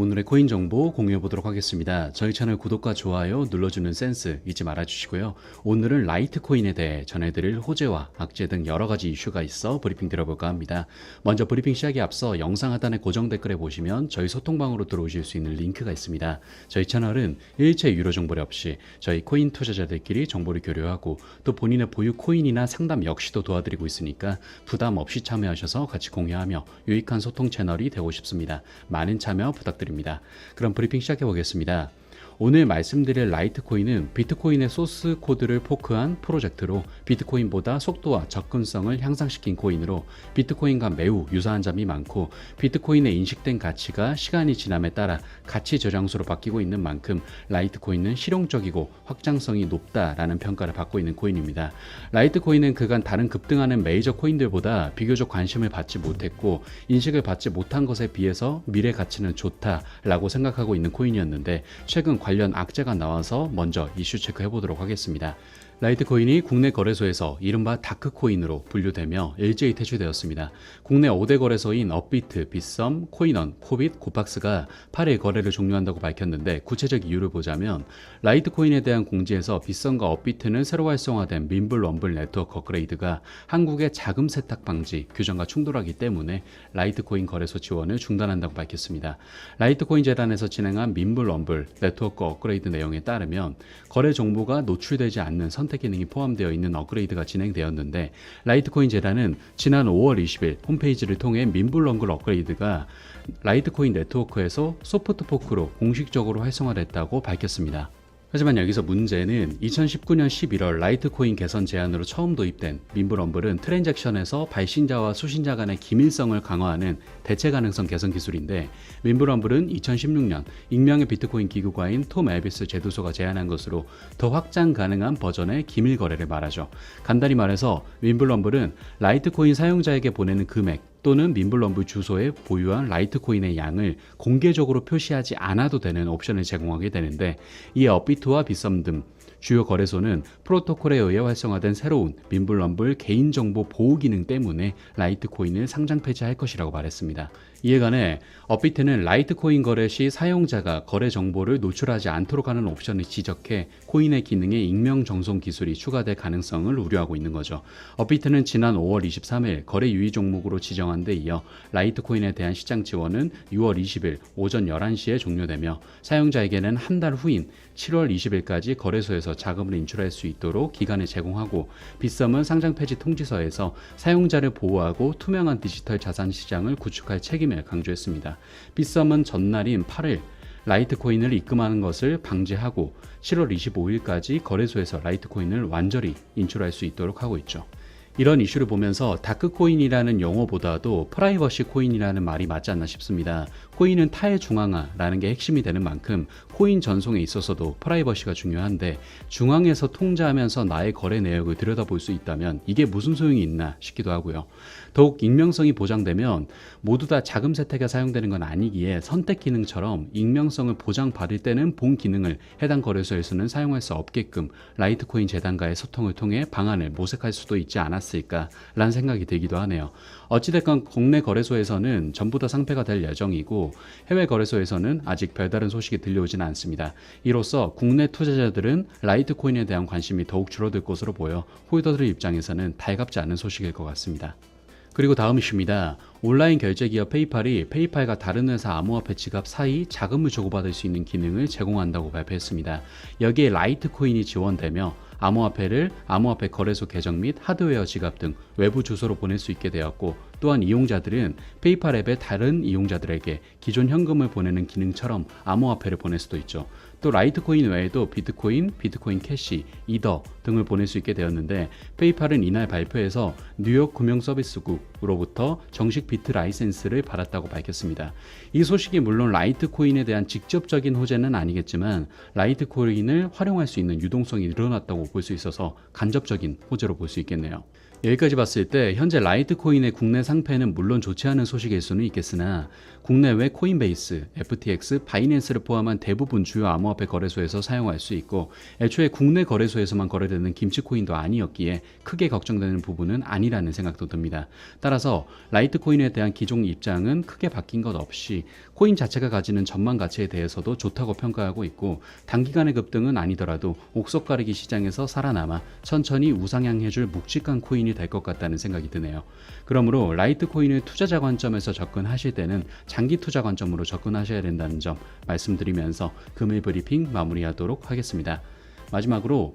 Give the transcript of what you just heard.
오늘의 코인 정보 공유해 보도록 하겠습니다. 저희 채널 구독과 좋아요 눌러주는 센스 잊지 말아 주시고요. 오늘은 라이트코인에 대해 전해드릴 호재와 악재 등 여러 가지 이슈가 있어 브리핑 드려볼까 합니다. 먼저 브리핑 시작에 앞서 영상 하단의 고정 댓글에 보시면 저희 소통방으로 들어오실 수 있는 링크가 있습니다. 저희 채널은 일체 유료 정보를 없이 저희 코인 투자자들끼리 정보를 교류하고 또 본인의 보유 코인이나 상담 역시도 도와드리고 있으니까 부담 없이 참여하셔서 같이 공유하며 유익한 소통 채널이 되고 싶습니다. 많은 참여 부탁드립니다. 그럼 브리핑 시작해 보겠습니다. 오늘 말씀드릴 라이트코인은 비트코인의 소스 코드를 포크한 프로젝트로 비트코인보다 속도와 접근성을 향상시킨 코인으로 비트코인과 매우 유사한 점이 많고 비트코인의 인식된 가치가 시간이 지남에 따라 가치 저장소로 바뀌고 있는 만큼 라이트코인은 실용적이고 확장성이 높다라는 평가를 받고 있는 코인입니다. 라이트코인은 그간 다른 급등하는 메이저 코인들보다 비교적 관심을 받지 못했고 인식을 받지 못한 것에 비해서 미래 가치는 좋다라고 생각하고 있는 코인이었는데 최근 관련 악재가 나와서 먼저 이슈 체크해 보도록 하겠습니다. 라이트코인이 국내 거래소에서 이른바 다크코인으로 분류되며 일제히 퇴출되었습니다. 국내 5대 거래소인 업비트, 빗썸, 코인원, 코빗, 고팍스가 8일 거래를 종료한다고 밝혔는데 구체적 이유를 보자면 라이트코인에 대한 공지에서 빗썸과 업비트는 새로 활성화된 민블 럼블 네트워크 업그레이드가 한국의 자금 세탁 방지 규정과 충돌하기 때문에 라이트코인 거래소 지원을 중단한다고 밝혔습니다. 라이트코인 재단에서 진행한 민블 럼블 네트워크 업그레이드 내용에 따르면 거래 정보가 노출되지 않는 선 선택 기능이 포함되어 있는 업그레이드가 진행되었는데 라이트코인 재단은 지난 5월 20일 홈페이지를 통해 민블렁글 업그레이드가 라이트코인 네트워크에서 소프트 포크로 공식적으로 활성화됐다고 밝혔습니다. 하지만 여기서 문제는 2019년 11월 라이트코인 개선 제안으로 처음 도입된 민블럼블은 트랜잭션에서 발신자와 수신자 간의 기밀성을 강화하는 대체 가능성 개선 기술인데 민블럼블은 2016년 익명의 비트코인 기구가인 톰 엘비스 제도소가 제안한 것으로 더 확장 가능한 버전의 기밀 거래를 말하죠. 간단히 말해서 민블럼블은 라이트코인 사용자에게 보내는 금액 또는 민블럼블 주소에 보유한 라이트코인의 양을 공개적으로 표시하지 않아도 되는 옵션을 제공하게 되는데 이에 업비트와 빗썸 등 주요 거래소는 프로토콜에 의해 활성화된 새로운 민블럼블 개인정보 보호 기능 때문에 라이트코인을 상장 폐지할 것이라고 말했습니다. 이에 관해 업비트는 라이트코인 거래 시 사용자가 거래 정보를 노출하지 않도록 하는 옵션을 지적해 코인의 기능에 익명 정송 기술이 추가될 가능성을 우려하고 있는 거죠. 업비트는 지난 5월 23일 거래 유의 종목으로 지정한 데 이어 라이트코인에 대한 시장 지원은 6월 20일 오전 11시에 종료되며 사용자에게는 한 달 후인 7월 20일까지 거래소에서 자금을 인출할 수 있도록 기간을 제공하고 빗썸은 상장 폐지 통지서에서 사용자를 보호하고 투명한 디지털 자산 시장을 구축할 책임 을 강조했습니다. 빗썸은 전날인 8일 라이트코인을 입금하는 것을 방지하고 7월 25일까지 거래소에서 라이트코인을 완전히 인출할 수 있도록 하고 있죠. 이런 이슈를 보면서 다크코인이라는 용어보다도 프라이버시 코인이라는 말이 맞지 않나 싶습니다. 코인은 타의 중앙화라는 게 핵심이 되는 만큼 코인 전송에 있어서도 프라이버시가 중요한데 중앙에서 통제하면서 나의 거래 내역을 들여다볼 수 있다면 이게 무슨 소용이 있나 싶기도 하고요. 더욱 익명성이 보장되면 모두 다 자금 세탁에 사용되는 건 아니기에 선택 기능처럼 익명성을 보장받을 때는 본 기능을 해당 거래소에서는 사용할 수 없게끔 라이트코인 재단과의 소통을 통해 방안을 모색할 수도 있지 않았을까 라는 생각이 들기도 하네요. 어찌됐건 국내 거래소에서는 전부 다 상패가 될 예정이고 해외 거래소에서는 아직 별다른 소식이 들려오지는 않습니다. 이로써 국내 투자자들은 라이트코인에 대한 관심이 더욱 줄어들 것으로 보여 홀더들 입장에서는 달갑지 않은 소식일 것 같습니다. 그리고 다음 이슈입니다. 온라인 결제 기업 페이팔이 페이팔과 다른 회사 암호화폐 지갑 사이 자금을 주고받을 수 있는 기능을 제공한다고 발표했습니다. 여기에 라이트코인이 지원되며 암호화폐를 암호화폐 거래소 계정 및 하드웨어 지갑 등 외부 주소로 보낼 수 있게 되었고 또한 이용자들은 페이팔 앱의 다른 이용자들에게 기존 현금을 보내는 기능처럼 암호화폐를 보낼 수도 있죠. 또 라이트코인 외에도 비트코인, 비트코인 캐시, 이더 등을 보낼 수 있게 되었는데 페이팔은 이날 발표에서 뉴욕 금융 서비스국으로부터 정식 비트 라이센스를 받았다고 밝혔습니다. 이 소식이 물론 라이트코인에 대한 직접적인 호재는 아니겠지만 라이트코인을 활용할 수 있는 유동성이 늘어났다고 볼 수 있어서 간접적인 호재로 볼 수 있겠네요. 여기까지 봤을 때 현재 라이트코인의 국내 상패는 물론 좋지 않은 소식일 수는 있겠으나 국내외 코인베이스, FTX, 바이낸스를 포함한 대부분 주요 암호화폐 거래소에서 사용할 수 있고 애초에 국내 거래소에서만 거래되는 김치코인도 아니었기에 크게 걱정되는 부분은 아니라는 생각도 듭니다. 따라서 라이트코인에 대한 기존 입장은 크게 바뀐 것 없이 코인 자체가 가지는 전망 가치에 대해서도 좋다고 평가하고 있고 단기간의 급등은 아니더라도 옥석 가리기 시장에서 살아남아 천천히 우상향해줄 묵직한 코인 이 될 것 같다는 생각이 드네요. 그러므로 라이트코인을 투자자 관점에서 접근하실 때는 장기 투자 관점으로 접근하셔야 된다는 점 말씀드리면서 금일 브리핑 마무리하도록 하겠습니다. 마지막으로